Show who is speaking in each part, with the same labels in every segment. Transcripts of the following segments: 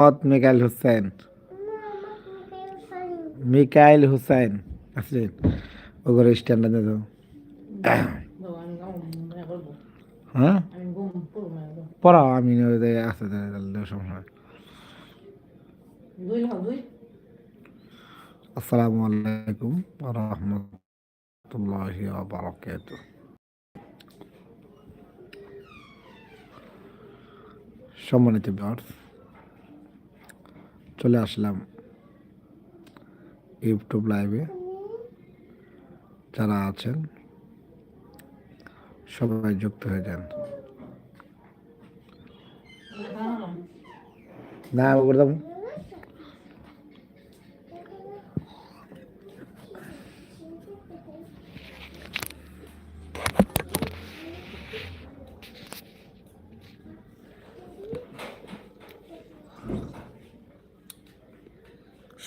Speaker 1: মোহাম্মদ মিকাইল হোসেন। মিকাইল হোসেন আসলেন ওগুলো স্ট্যান্ডার্ড দাও হ্যাঁ? পড়াও, আমি আসতে আসসালামু আলাইকুম রহমতুল্লাহি বারাকাত সম্মানিত বিয়ার্স চলে আসলাম ইউটিউব লাইভে। যারা আছেন সবাই যুক্ত হয়ে যান। না করে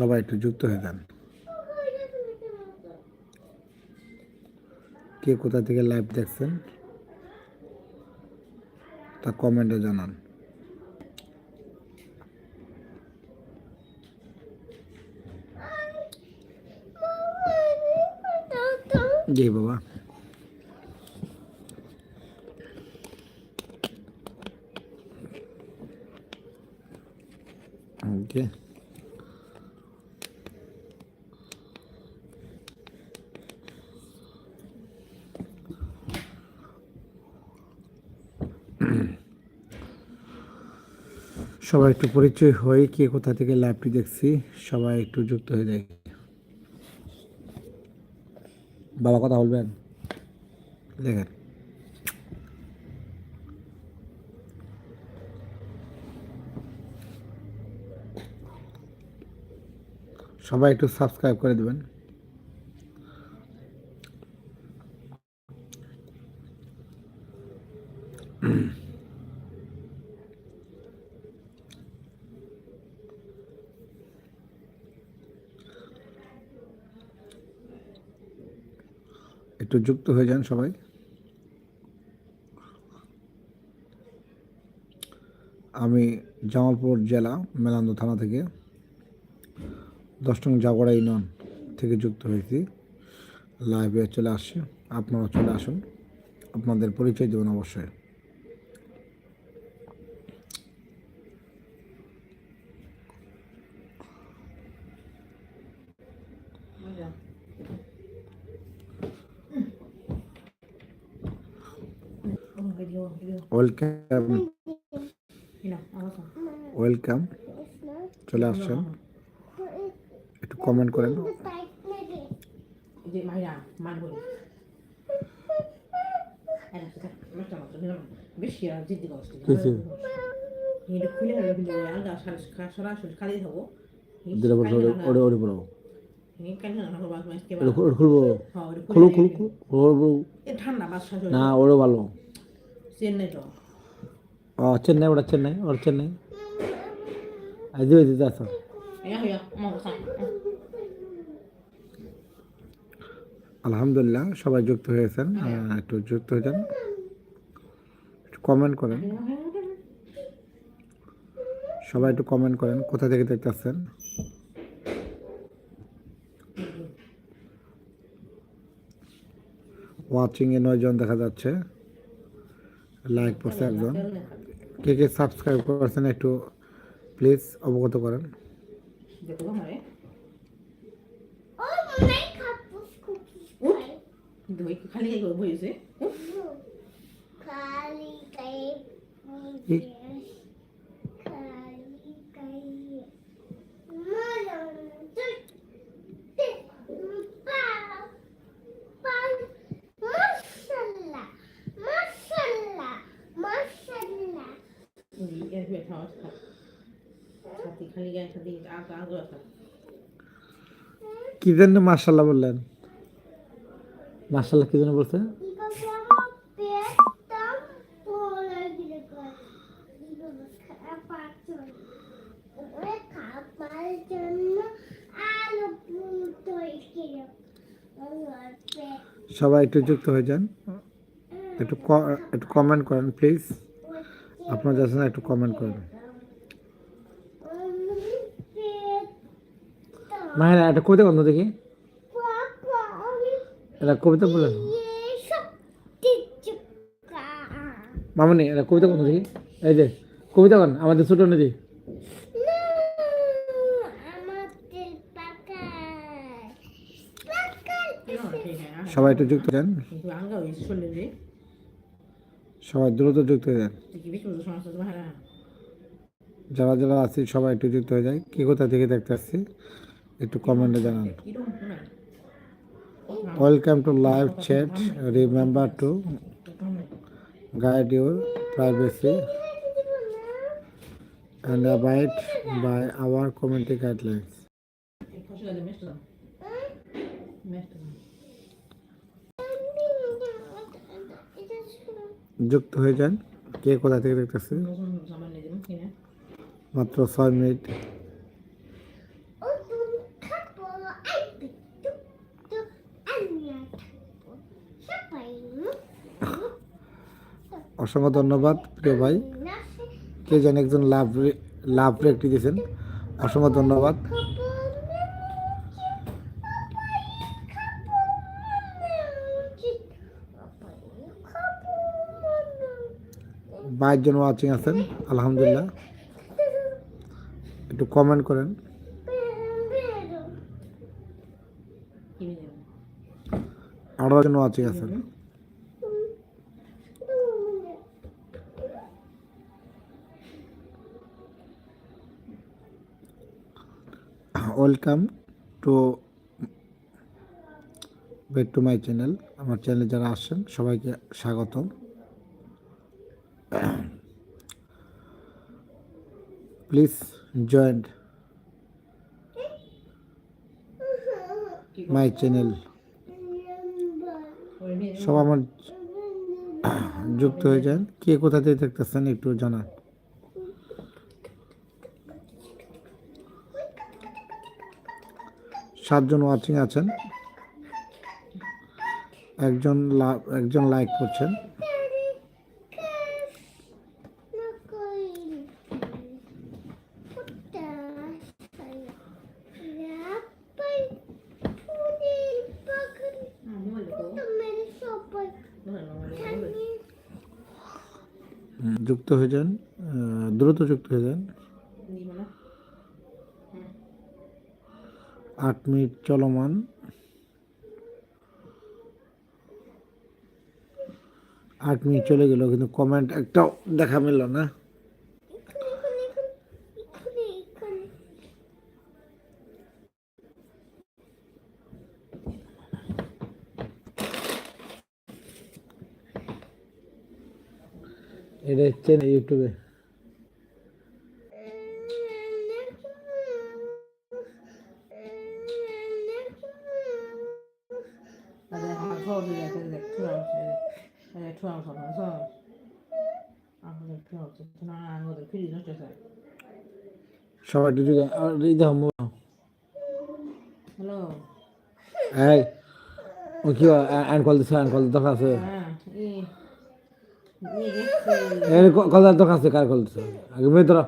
Speaker 1: সবাই একটু যুক্ত হয়ে যান। কে কোথা থেকে লাইভ দেখছেন? তা কমেন্টে জানান। জি বাবা। ওকে সবাই একটু পরিচয় হয়ে কে কোথা থেকে লাইভটি দেখছি, সবাই একটু যুক্ত হয়ে যায় বাবা, কথা বলবেন? দেখেন। সবাই একটু সাবস্ক্রাইব করে দেবেন। একটু যুক্ত হয়ে যান সবাই। আমি জামালপুর জেলা, মেলান্দ থানা থেকে দশ নং জাগড়া ইউনিয়ন থেকে যুক্ত হয়েছি। লাইভে চলে আসছি। আপনারা চলে আসুন। আপনাদের পরিচয় দেবেন অবশ্যই। ওয়েলকাম ওয়েলকাম চলে আসছেন। একটু কমেন্ট করেন।
Speaker 2: না বাস মাস কে
Speaker 1: ওরে ওরে খুলবো।
Speaker 2: হ্যাঁ
Speaker 1: ভালো।
Speaker 2: চেন্নাই
Speaker 1: আজ দিবে দিতে আসো
Speaker 2: ইয়া হইয়া আমার কাছে
Speaker 1: আলহামদুলিল্লাহ সবাই যুক্ত হয়েছেন একটু যুক্ত হয়ে যান একটু কমেন্ট করেন সবাই একটু কমেন্ট করেন কোথা থেকে দেখতেছেন ওয়াচিং এ নয়জন দেখা যাচ্ছে. লাইক করছে একজন। কে কে সাবস্ক্রাইব করছেন একটু প্লিজ অবগত করেন।
Speaker 2: দেখো এর খালি গায়ে আগা আগা
Speaker 1: কি জন্য মার্শাল্লাহ বললেন। মার্শাল্লাহ কি জন্য বলছে? সবাই একটু যুক্ত হয়ে যান। একটু একটু কমেন্ট করেন প্লিজ আপনার যাচ্ছে না একটু কমেন্ট
Speaker 3: করবেন
Speaker 1: মায়েরা একটা কবিতা বন্ধ দেখি। এটা কবিতা বলেন। মামনি এটা কবিতা বন্ধ দেখি। এই যে কবিতা কোন আমাদের ছোট নদী। সবাই একটু যুক্ত
Speaker 2: যান।
Speaker 1: সবাই দ্রুত যুক্ত হয়ে যান।
Speaker 2: তোমার হ্যাঁ
Speaker 1: যারা যারা আছি সবাই একটু যুক্ত হয়ে যায় কে কোথা থেকে দেখতে আসছি? একটু কমেন্টে জানান। Welcome to live chat remember to guide your privacy and abide by our community guidelines.
Speaker 2: খসে মেস্ট দাও মেস্ট দাও
Speaker 1: যুক্ত হয়ে যান। কে কোথা থেকে দেখতেছে? মাত্র ছয় মিনিট। অসংখ্য ধন্যবাদ, প্রিয় ভাই। কে যেন একজন লাভ লাভ একটি দিয়েছেন। অসংখ্য ধন্যবাদ।
Speaker 3: খাব
Speaker 1: বাইশ জন ওয়াচিং আছেন, আলহামদুলিল্লাহ। একটু কমেন্ট করেন। আঠারো জন ওয়াচিং আছেন। Welcome to back to my channel আমার চ্যানেলে যারা আসছেন, সবাইকে স্বাগতম। Please join my channel. সব আমার যুক্ত হয়ে যান। কে কোথা থেকে দেখতেছেন একটু জানান। সাতজন ওয়াচিং আছেন। একজন একজন লাইক করছেন
Speaker 2: হ্যাঁ মোবাইল দেখো
Speaker 1: হুম, যুক্ত হয়ে যান দ্রুত যুক্ত হয়ে যান। আট মিনিট চলমান। আট মিনিট চলে গেল, কিন্তু কমেন্ট একটাও দেখা মিলল না এটা হচ্ছে না ইউটিউবে
Speaker 2: তাদের আমার সহজ হয়ে যায় তাদের একটু আছে একটু আছে সহজ আমাদের একটু আছে না আমাদের ফ্রি নষ্ট আছে
Speaker 1: সবাই মোবাইল।
Speaker 2: হ্যালো
Speaker 1: ও কি অ্যান কল দিছে অ্যান কল দরকার আছে
Speaker 2: হ্যাঁ
Speaker 1: এর কল দরকার আছে কার কল দিছে? আগে মেয়ে ধরো।